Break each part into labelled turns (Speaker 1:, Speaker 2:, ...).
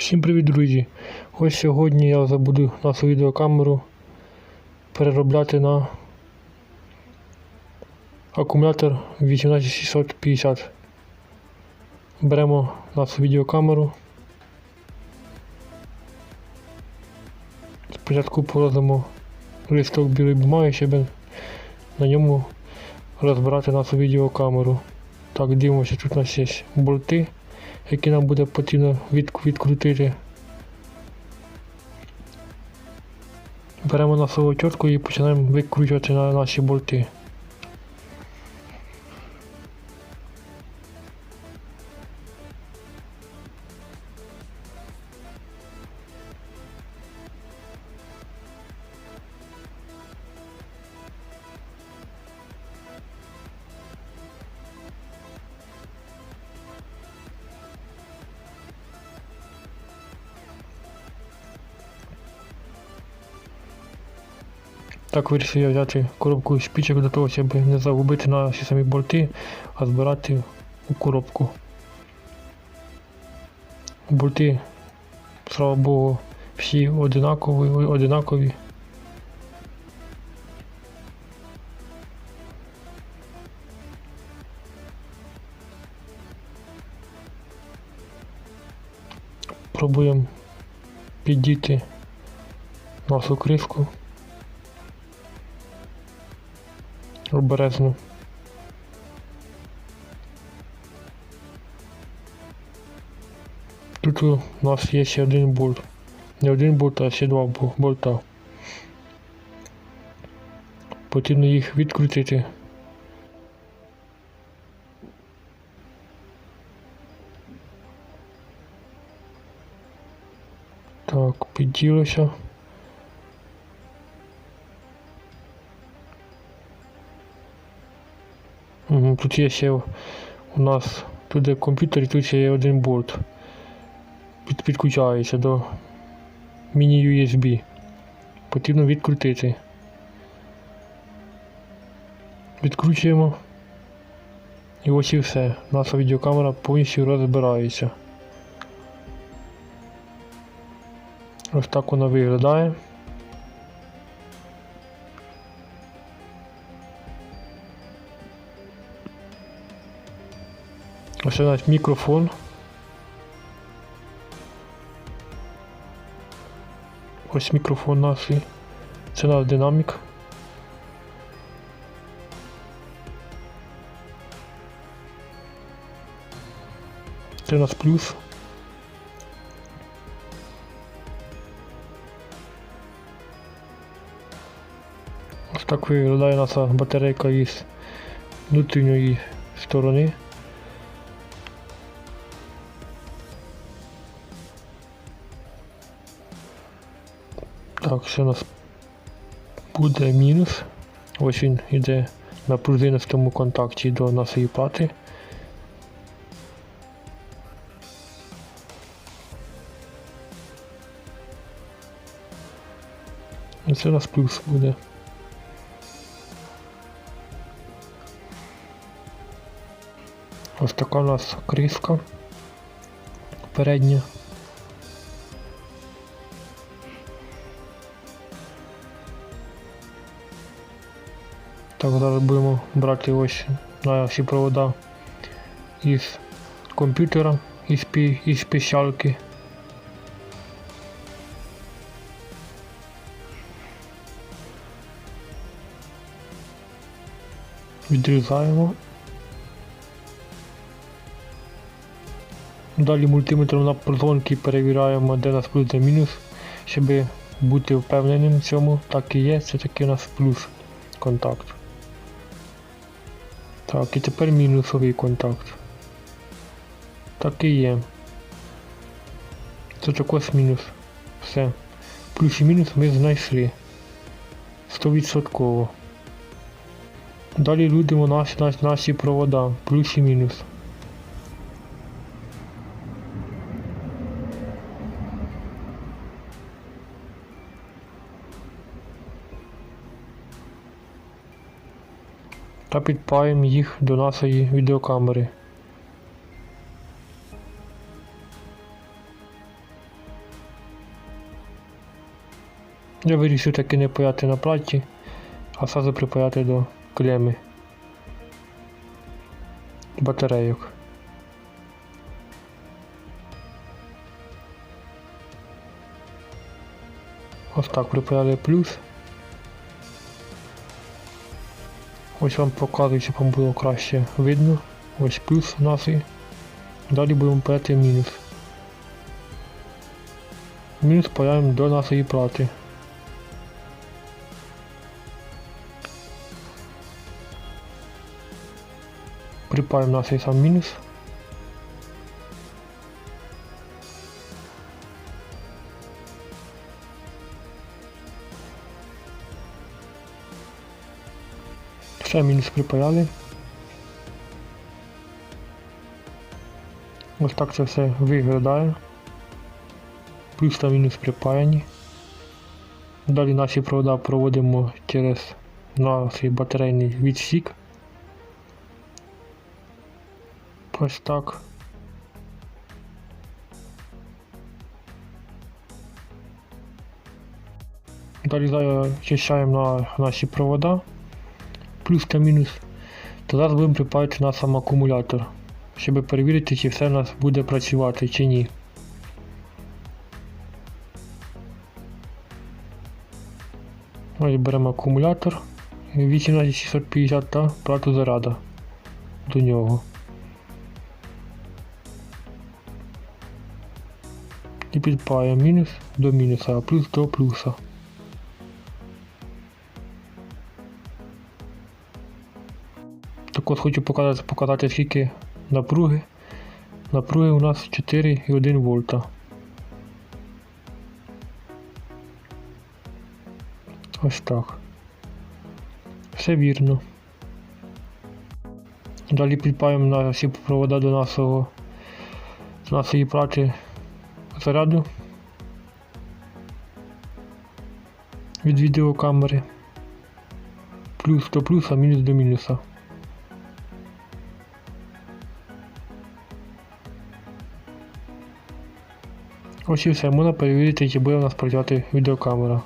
Speaker 1: Всім привіт, друзі! Ось сьогодні я забуду нашу відеокамеру переробляти на акумулятор 18650. Беремо нашу відеокамеру. Спочатку положимо листок білої бумаги, щоб на ньому розбирати нашу відеокамеру. Так, дивимося, тут у нас є болти які нам буде потрібно відкрутити. Беремо носову тітку і починаємо викручувати на наші болти. Так вирішив я взяти коробку спічок для того, щоб не загубити наші самі болти, а збирати у коробку. Болти, слава Богу, всі одинакові, одинакові. Пробуємо піддіти нашу кришку. Обережно. Тут у нас є ще один болт. Не один болт, а ще два бо- болта. Потрібно їх відкрутити. Так, підділося. Тут є ще у нас тут де комп'ютер, і тут ще є один болт. Під, підключається до міні-USB. Потрібно відкрутити. Відкручуємо. І ось і все. Наша відеокамера повністю розбирається. Ось так вона виглядає. Ось нас мікрофон. Ось мікрофон наш. Це наш динамік. Це у нас плюс. Ось так виглядає наша батарейка із внутрішньої сторони. Так, ще у нас буде мінус. Ось він йде на пружинистому контакті до нашої плати. І це у нас плюс буде. Ось така у нас кріска передня. Так, зараз будемо брати ось наші провода із комп'ютера, із, пі, із пищалки. Відрізаємо. Далі мультиметром на прозвонки перевіряємо, де у нас плюс де мінус, щоб бути впевненим в цьому. Так і є, це таки у нас плюс контакт. Так, і тепер мінусовий контакт. Так і є. Це також мінус. Все. Плюс і мінус ми знайшли. 100%. Далі людимо наші, наші, наші провода. Плюс і мінус. та підпаємо їх до нашої відеокамери. Я вирішив таки не паяти на платі, а сразу припаяти до клеми батарейок. Ось так припаяли плюс. Ось вам показую, щоб вам було краще видно. Ось плюс у нас і далі будемо паяти мінус. Мінус паяємо до нашої плати. Припаємо наш сам мінус. Ще мінус припаяли. Ось так це все виглядає. Плюс та мінус припаяні. Далі наші провода проводимо через наш батарейний відсік. Ось так. Далі зачищаємо на наші провода. Плюс та мінус. Та зараз будемо припаяти на сам акумулятор, щоб перевірити, чи все у нас буде працювати чи ні. Ось беремо акумулятор 18650 та плату заряда до нього. І підпаємо мінус до мінуса, а плюс до плюса. Так от хочу показати, показати скільки напруги. Напруги у нас 4,1 вольта. Ось так. Все вірно. Далі підпаємо на всі провода до нашого до нашої плати заряду від відеокамери. Плюс до плюса, мінус до мінуса. Ось все, можна перевірити, чи буде у нас працювати відеокамера.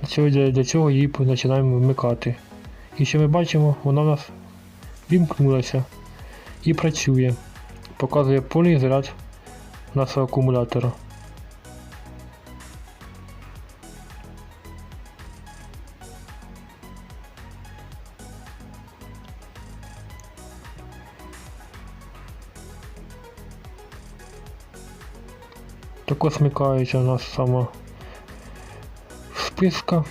Speaker 1: Для цього, для, для цього її починаємо вмикати. І що ми бачимо, вона у нас вімкнулася і працює. Показує повний заряд нашого акумулятора. Також смикається у нас сама списка.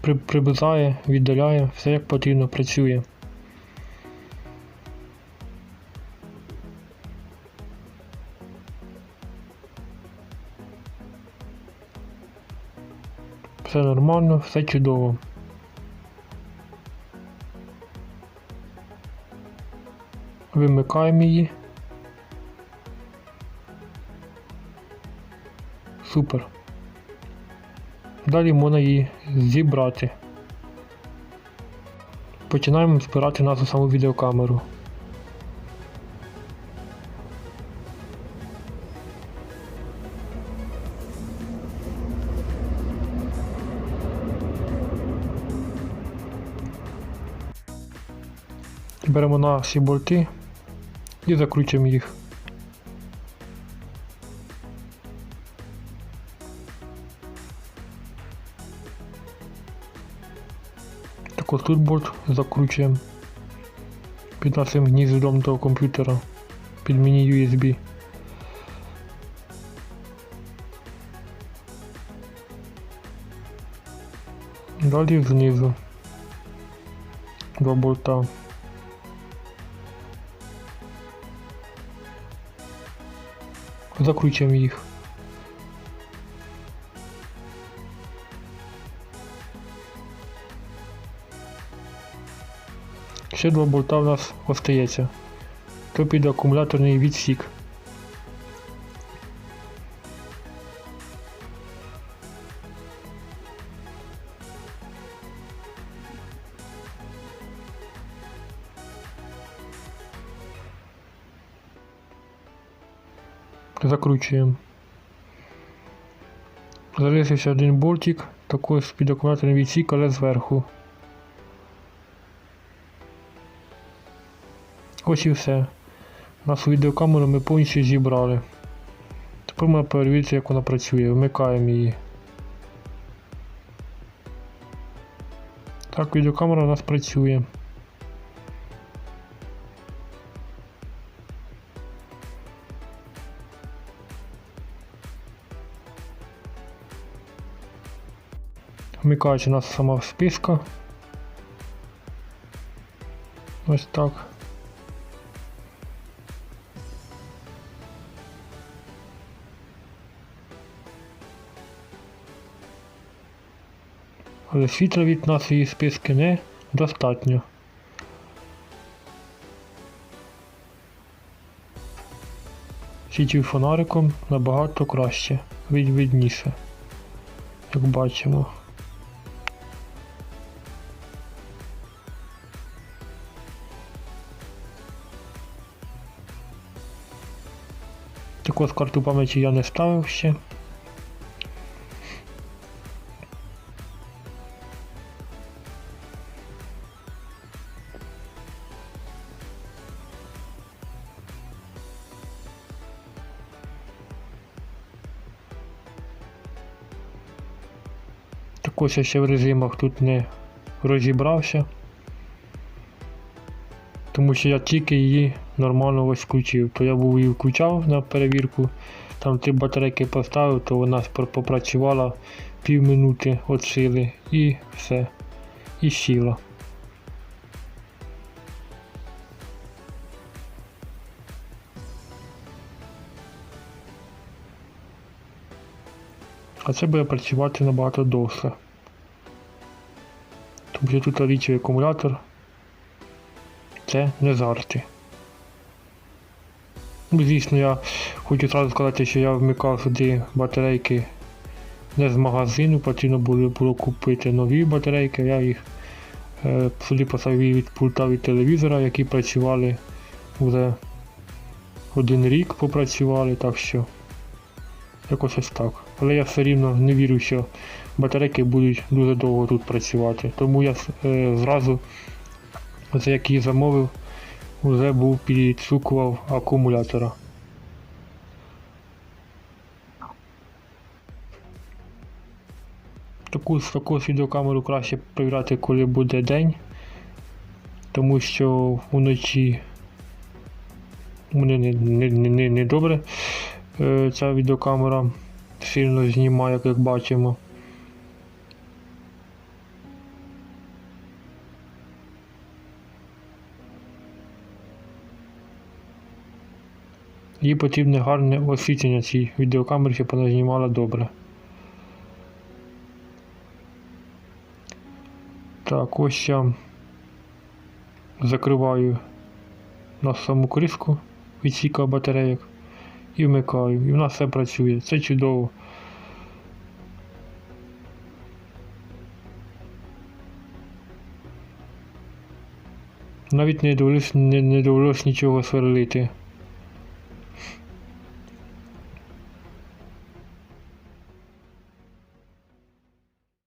Speaker 1: При- віддаляє, все як потрібно працює. Все нормально, все чудово. Вимикаємо її. Супер. Далі можна її зібрати. Починаємо збирати нашу саму відеокамеру. Беремо наші болти і закручуємо їх. Так ось тут болт закручуємо під нашим гніздом до комп'ютера під міні-USB. Далі знизу два болта. Закручуємо їх. Ще два болта в нас остається. То під акумуляторний відсік. Закручуємо. Залишився один болтик, такий з-під акумуляторний відсік, але зверху. Ось і все. Нашу відеокамеру ми повністю зібрали. Тепер можна перевірити, як вона працює. Вмикаємо її. Так, відеокамера у нас працює. У нас сама списка. Ось так. Але світла від нашої списки не достатньо. Світів фонариком набагато краще, від видніше, як бачимо. Таку карту пам'яті я не ставив ще. Також я ще в режимах тут не розібрався. Тому що я тільки її нормально ось включив. То я був її включав на перевірку, там три батарейки поставив, то вона попрацювала півминути від сили і все. І сіла. А це буде працювати набагато довше. Тому що тут річовий акумулятор. Це не жарти. Ну, звісно, я хочу одразу сказати, що я вмикав сюди батарейки не з магазину, потрібно було, було купити нові батарейки, я їх е, сюди поставив від пульта від телевізора, які працювали вже один рік попрацювали, так що якось ось так. Але я все рівно не вірю, що батарейки будуть дуже довго тут працювати. Тому я е, зразу, за як її замовив, вже був підшукував акумулятора. Таку, таку відеокамеру краще перевіряти, коли буде день, тому що вночі мене не, не, не, не, добре е, ця відеокамера сильно знімає, як бачимо. Їй потрібне гарне освітлення цій відеокамері, щоб вона знімала добре. Так, ось я закриваю на саму кришку відсіка батарейок і вмикаю. І в нас все працює. Це чудово. Навіть не довелось, не, не довелось нічого сверлити.